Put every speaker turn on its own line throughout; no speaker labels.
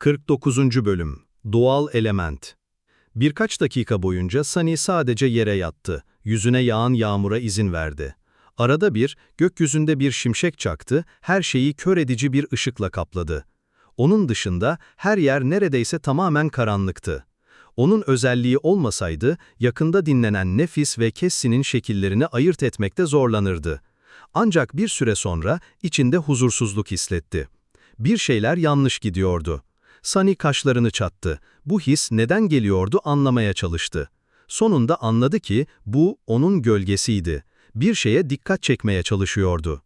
49. Bölüm Doğal Element Birkaç dakika boyunca Sunny sadece yere yattı, yüzüne yağan yağmura izin verdi. Arada bir, gökyüzünde bir şimşek çaktı, her şeyi kör edici bir ışıkla kapladı. Onun dışında her yer neredeyse tamamen karanlıktı. Onun özelliği olmasaydı, yakında dinlenen Nefis ve Kessie'nin şekillerini ayırt etmekte zorlanırdı. Ancak bir süre sonra içinde huzursuzluk hissetti. Bir şeyler yanlış gidiyordu. Sunny kaşlarını çattı. Bu his neden geliyordu anlamaya çalıştı. Sonunda anladı ki bu onun gölgesiydi. Bir şeye dikkat çekmeye çalışıyordu.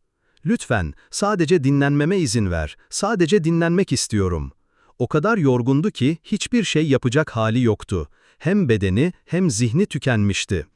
Lütfen, sadece dinlenmeme izin ver, sadece dinlenmek istiyorum. O kadar yorgundu ki hiçbir şey yapacak hali yoktu. Hem bedeni hem zihni tükenmişti.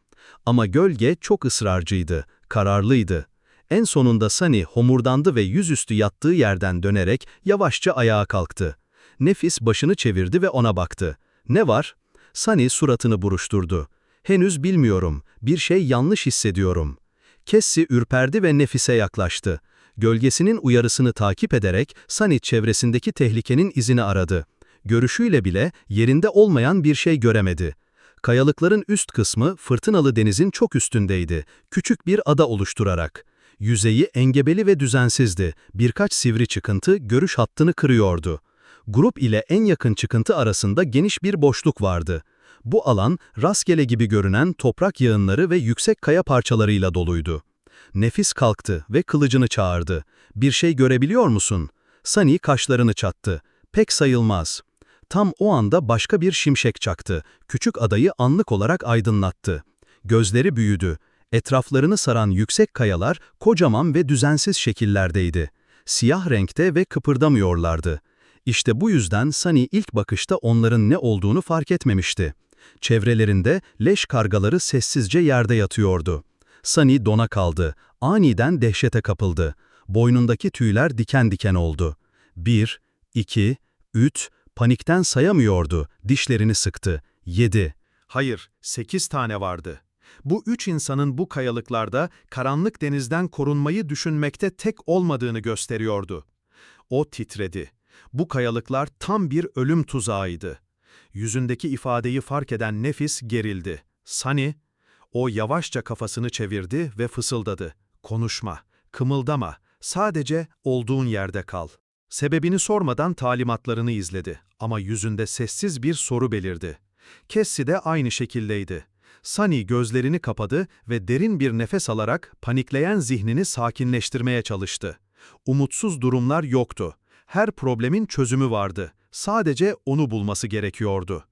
Ama gölge çok ısrarcıydı, kararlıydı. En sonunda Sunny homurdandı ve yüzüstü yattığı yerden dönerek yavaşça ayağa kalktı. Nefis başını çevirdi ve ona baktı. Ne var? Sunny suratını buruşturdu. Henüz bilmiyorum, bir şey yanlış hissediyorum. Cassie ürperdi ve Nefis'e yaklaştı. Gölgesinin uyarısını takip ederek Sunny çevresindeki tehlikenin izini aradı. Görüşüyle bile yerinde olmayan bir şey göremedi. Kayalıkların üst kısmı fırtınalı denizin çok üstündeydi, küçük bir ada oluşturarak. Yüzeyi engebeli ve düzensizdi, birkaç sivri çıkıntı görüş hattını kırıyordu. Grup ile en yakın çıkıntı arasında geniş bir boşluk vardı. Bu alan, rastgele gibi görünen toprak yığınları ve yüksek kaya parçalarıyla doluydu. Nefis kalktı ve kılıcını çağırdı. ''Bir şey görebiliyor musun?'' Sunny kaşlarını çattı. ''Pek sayılmaz.'' Tam o anda başka bir şimşek çaktı. Küçük adayı anlık olarak aydınlattı. Gözleri büyüdü. Etraflarını saran yüksek kayalar kocaman ve düzensiz şekillerdeydi. Siyah renkte ve kıpırdamıyorlardı. İşte bu yüzden Sunny ilk bakışta onların ne olduğunu fark etmemişti. Çevrelerinde leş kargaları sessizce yerde yatıyordu. Sunny dona kaldı, aniden dehşete kapıldı. Boynundaki tüyler diken diken oldu. Bir, iki, üç, panikten sayamıyordu, dişlerini sıktı. Yedi. Hayır, sekiz tane vardı. Bu üç insanın bu kayalıklarda karanlık denizden korunmayı düşünmekte tek olmadığını gösteriyordu. O titredi. Bu kayalıklar tam bir ölüm tuzağıydı. Yüzündeki ifadeyi fark eden nefis gerildi. Sani, o yavaşça kafasını çevirdi ve fısıldadı. Konuşma, kımıldama, sadece olduğun yerde kal. Sebebini sormadan talimatlarını izledi ama yüzünde sessiz bir soru belirdi. Cassie de aynı şekildeydi. Sunny gözlerini kapadı ve derin bir nefes alarak panikleyen zihnini sakinleştirmeye çalıştı. Umutsuz durumlar yoktu. Her problemin çözümü vardı. Sadece onu bulması gerekiyordu.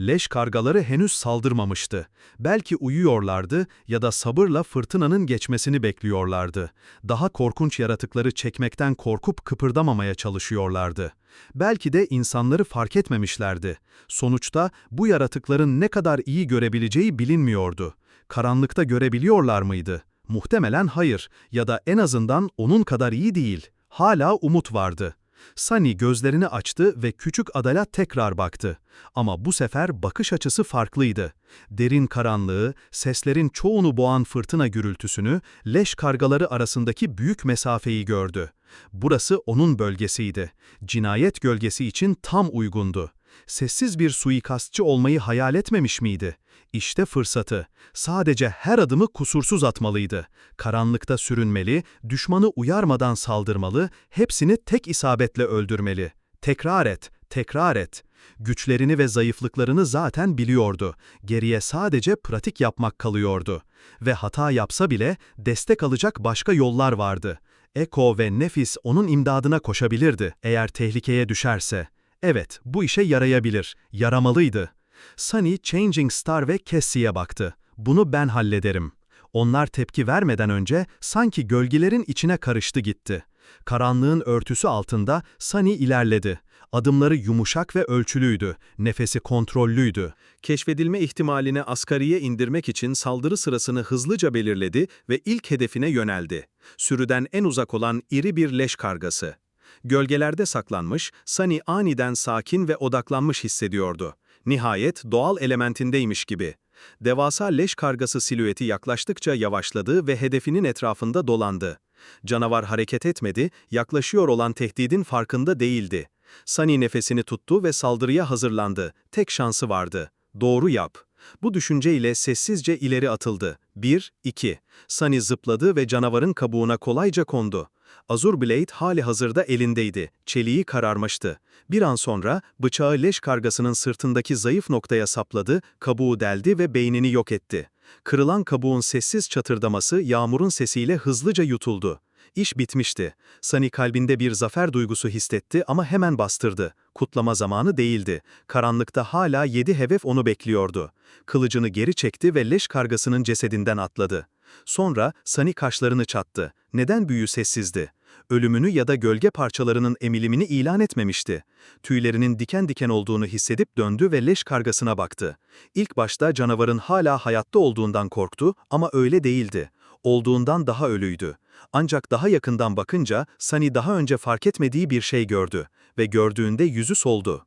Leş kargaları henüz saldırmamıştı. Belki uyuyorlardı ya da sabırla fırtınanın geçmesini bekliyorlardı. Daha korkunç yaratıkları çekmekten korkup kıpırdamamaya çalışıyorlardı. Belki de insanları fark etmemişlerdi. Sonuçta bu yaratıkların ne kadar iyi görebileceği bilinmiyordu. Karanlıkta görebiliyorlar mıydı? Muhtemelen hayır ya da en azından onun kadar iyi değil. Hala umut vardı. Sunny gözlerini açtı ve küçük Adal'a tekrar baktı. Ama bu sefer bakış açısı farklıydı. Derin karanlığı, seslerin çoğunu boğan fırtına gürültüsünü, leş kargaları arasındaki büyük mesafeyi gördü. Burası onun bölgesiydi. Cinayet gölgesi için tam uygundu. Sessiz bir suikastçı olmayı hayal etmemiş miydi? İşte fırsatı. Sadece her adımı kusursuz atmalıydı. Karanlıkta sürünmeli, düşmanı uyarmadan saldırmalı, hepsini tek isabetle öldürmeli. Tekrar et, tekrar et. Güçlerini ve zayıflıklarını zaten biliyordu. Geriye sadece pratik yapmak kalıyordu. Ve hata yapsa bile destek alacak başka yollar vardı. Eko ve Nefis onun imdadına koşabilirdi eğer tehlikeye düşerse. Evet, bu işe yarayabilir, yaramalıydı. Sunny, Changing Star ve Cassie'ye baktı. Bunu ben hallederim. Onlar tepki vermeden önce sanki gölgelerin içine karıştı gitti. Karanlığın örtüsü altında Sunny ilerledi. Adımları yumuşak ve ölçülüydü, nefesi kontrollüydü. Keşfedilme ihtimalini asgariye indirmek için saldırı sırasını hızlıca belirledi ve ilk hedefine yöneldi. Sürüden en uzak olan iri bir leş kargası. Gölgelerde saklanmış, Sunny aniden sakin ve odaklanmış hissediyordu. Nihayet doğal elementindeymiş gibi. Devasa leş kargası silüeti yaklaştıkça yavaşladı ve hedefinin etrafında dolandı. Canavar hareket etmedi, yaklaşıyor olan tehdidin farkında değildi. Sunny nefesini tuttu ve saldırıya hazırlandı. Tek şansı vardı. Doğru yap. Bu düşünceyle sessizce ileri atıldı. 1, 2. Sunny zıpladı ve canavarın kabuğuna kolayca kondu. Azur Blade hali hazırda elindeydi. Çeliği kararmıştı. Bir an sonra bıçağı leş kargasının sırtındaki zayıf noktaya sapladı, kabuğu deldi ve beynini yok etti. Kırılan kabuğun sessiz çatırdaması yağmurun sesiyle hızlıca yutuldu. İş bitmişti. Sunny kalbinde bir zafer duygusu hissetti ama hemen bastırdı. Kutlama zamanı değildi. Karanlıkta hala yedi hedef onu bekliyordu. Kılıcını geri çekti ve leş kargasının cesedinden atladı. Sonra Sunny kaşlarını çattı. Neden büyü sessizdi? Ölümünü ya da gölge parçalarının emilimini ilan etmemişti. Tüylerinin diken diken olduğunu hissedip döndü ve leş kargasına baktı. İlk başta canavarın hala hayatta olduğundan korktu ama öyle değildi. Olduğundan daha ölüydü. Ancak daha yakından bakınca Sunny daha önce fark etmediği bir şey gördü ve gördüğünde yüzü soldu.